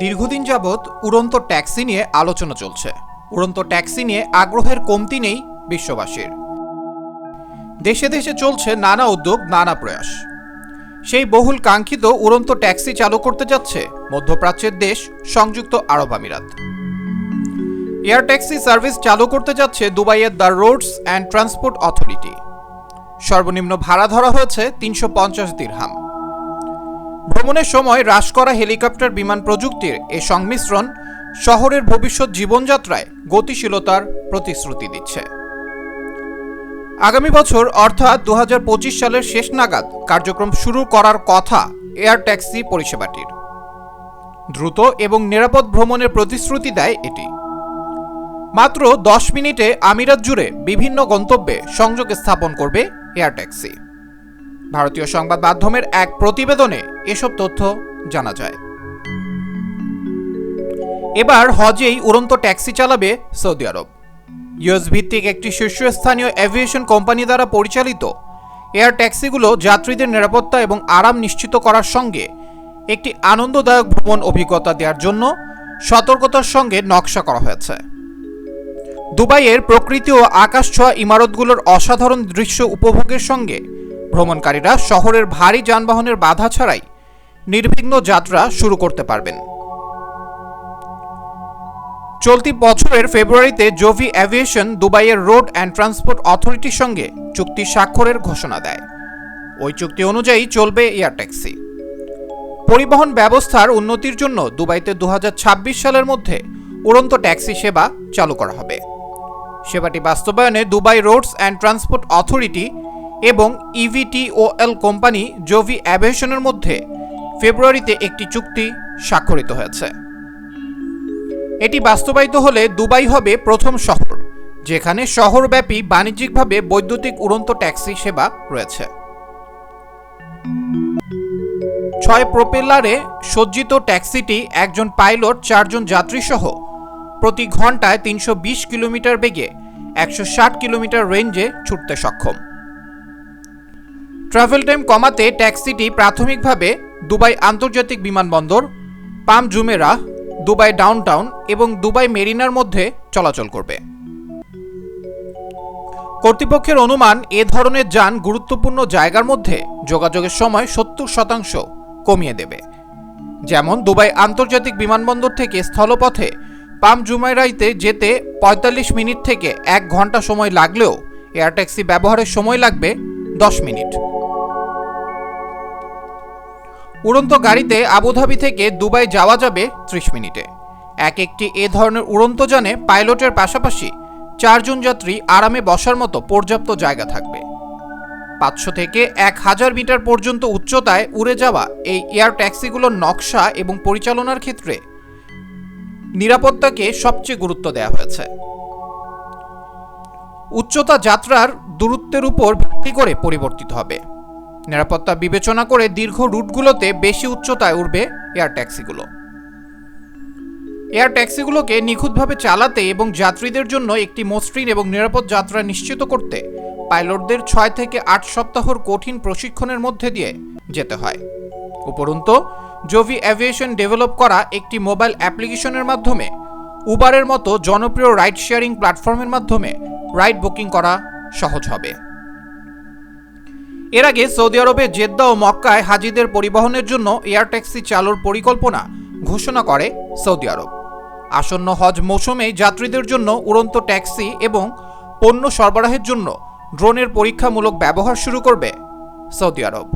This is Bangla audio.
দীর্ঘদিন যাবৎ উড়ন্ত ট্যাক্সি নিয়ে আলোচনা চলছে। উড়ন্ত ট্যাক্সি নিয়ে আগ্রহের কমতি নেই বিশ্ববাসীর। দেশে দেশে চলছে নানা উদ্যোগ, নানা প্রয়াস। সেই বহুল কাঙ্ক্ষিত উড়ন্ত ট্যাক্সি চালু করতে যাচ্ছে মধ্যপ্রাচ্যের দেশ, সংযুক্ত আরব আমিরাত। এয়ার ট্যাক্সি সার্ভিস চালু করতে যাচ্ছে দুবাইয়ের the roads and transport authority. সর্বনিম্ন ভাড়া ধরা হয়েছে তিনশো পঞ্চাশ দিরহাম। ভ্রমণের সময় হ্রাস করা হেলিকপ্টার বিমান প্রযুক্তির এ সংমিশ্রণ শহরের ভবিষ্যৎ জীবনযাত্রায় গতিশীলতার প্রতিশ্রুতি দিচ্ছে। আগামী বছর, অর্থাৎ দু হাজার পঁচিশ সালের শেষ নাগাদ কার্যক্রম শুরু করার কথা এয়ার ট্যাক্সি পরিষেবাটির। দ্রুত এবং নিরাপদ ভ্রমণের প্রতিশ্রুতি দেয় এটি। মাত্র দশ মিনিটে আমিরাত জুড়ে বিভিন্ন গন্তব্যে সংযোগ স্থাপন করবে এয়ার ট্যাক্সি। ভারতীয় সংবাদ মাধ্যমের এক প্রতিবেদনে এসব তথ্য জানা যায়। এবার হজেই উড়ন্ত ট্যাক্সি চালাবে সৌদি আরব। ইউএস ভিত্তিক একটি শীর্ষস্থানীয় এভিয়েশন কোম্পানি দ্বারা পরিচালিত এয়ার ট্যাক্সিগুলো যাত্রীদের নিরাপত্তা এবং আরাম নিশ্চিত করার সঙ্গে একটি আনন্দদায়ক ভ্রমণ অভিজ্ঞতা দেওয়ার জন্য সতর্কতার সঙ্গে নকশা করা হয়েছে। দুবাইয়ের প্রকৃতি ও আকাশ ছোঁয়া ইমারতগুলোর অসাধারণ দৃশ্য উপভোগের সঙ্গে ভ্রমণকারীরা শহরের ভারী যানবাহনের বাধা ছাড়াই নির্বিঘ্ন যাত্রা শুরু করতে পারবেন। চলতি বছরের ফেব্রুয়ারিতে জোভি অ্যাভিয়েশন দুবাইয়ের রোড অ্যান্ড ট্রান্সপোর্ট অথরিটির সঙ্গে চুক্তি স্বাক্ষরের ঘোষণা দেয়। ওই চুক্তি অনুযায়ী চলবে এয়ার ট্যাক্সি। পরিবহন ব্যবস্থার উন্নতির জন্য দুবাইতে দু হাজার ছাব্বিশ সালের মধ্যে উড়ন্ত ট্যাক্সি সেবা চালু করা হবে। সেবাটি বাস্তবায়নে Dubai roads and transport authority এবং E ইভিটিওএল কোম্পানি জোভি অ্যাভিয়েশনের মধ্যে ফেব্রুয়ারিতে একটি চুক্তি স্বাক্ষরিত হয়েছে। এটি বাস্তবায়িত হলে দুবাই হবে প্রথম শহর, যেখানে শহরব্যাপী বাণিজ্যিকভাবে বৈদ্যুতিক উড়ন্ত ট্যাক্সি সেবা রয়েছে। ছয় প্রোপেলারে সজ্জিত ট্যাক্সিটি একজন পাইলট, চারজন যাত্রীসহ প্রতি ঘন্টায় তিনশো বিশ কিলোমিটার বেগে একশো ষাট কিলোমিটার রেঞ্জে ছুটতে সক্ষম। ট্রাভেল টাইম কমাতে ট্যাক্সিটি প্রাথমিকভাবে দুবাই আন্তর্জাতিক বিমানবন্দর, পাম জুমেরা, দুবাই ডাউনটাউন এবং দুবাই মেরিনার মধ্যে চলাচল করবে। কর্তৃপক্ষের অনুমান, এ ধরনের যান গুরুত্বপূর্ণ জায়গার মধ্যে যোগাযোগের সময় সত্তর শতাংশ কমিয়ে দেবে। যেমন, দুবাই আন্তর্জাতিক বিমানবন্দর থেকে স্থলপথে পাম জুমাইরাইতে যেতে ৪৫ মিনিট থেকে এক ঘণ্টা সময় লাগলেও এয়ার ট্যাক্সি ব্যবহারের সময় লাগবে দশ মিনিট। উড়ন্ত গাড়িতে আবুধাবি থেকে দুবাই যাওয়া যাবে ত্রিশ মিনিটে। এক একটি এ ধরনের উড়ন্ত যানে পাইলটের পাশাপাশি চারজন যাত্রী আরামে বসার মতো পর্যাপ্ত জায়গা থাকবে। পাঁচশো থেকে এক হাজার মিটার পর্যন্ত উচ্চতায় উড়ে যাওয়া এই এয়ার ট্যাক্সিগুলোর নকশা এবং পরিচালনার ক্ষেত্রে নিরাপত্তাকে সবচেয়ে গুরুত্ব দেওয়া হয়েছে। উচ্চতা যাত্রার দূরত্বের উপর ভিত্তি করে পরিবর্তিত হবে। নিরাপত্তা বিবেচনা করে দীর্ঘ রুটগুলোতে বেশি উচ্চতায় উঠবে এয়ার ট্যাক্সিগুলো। এয়ার ট্যাক্সিগুলোকে নিখুঁতভাবে চালাতে এবং যাত্রীদের জন্য একটি মসৃণ এবং নিরাপদ যাত্রা নিশ্চিত করতে পাইলটদের ছয় থেকে আট সপ্তাহর কঠিন প্রশিক্ষণের মধ্যে দিয়ে যেতে হয়। উপরন্তু, জোভি অ্যাভিয়েশন ডেভেলপ করা একটি মোবাইল অ্যাপ্লিকেশনের মাধ্যমে উবারের মতো জনপ্রিয় রাইড শেয়ারিং প্ল্যাটফর্মের মাধ্যমে রাইড বুকিং করা সহজ হবে। এর আগে সৌদি আরবে জেদ্দা ও মক্কায় হাজিদের পরিবহনের জন্য এয়ার ট্যাক্সি চালুর পরিকল্পনা ঘোষণা করে সৌদি আরব। আসন্ন হজ মৌসুমে যাত্রীদের জন্য উড়ন্ত ট্যাক্সি এবং পণ্য সরবরাহের জন্য ড্রোনের পরীক্ষামূলক ব্যবহার শুরু করবে সৌদি আরব।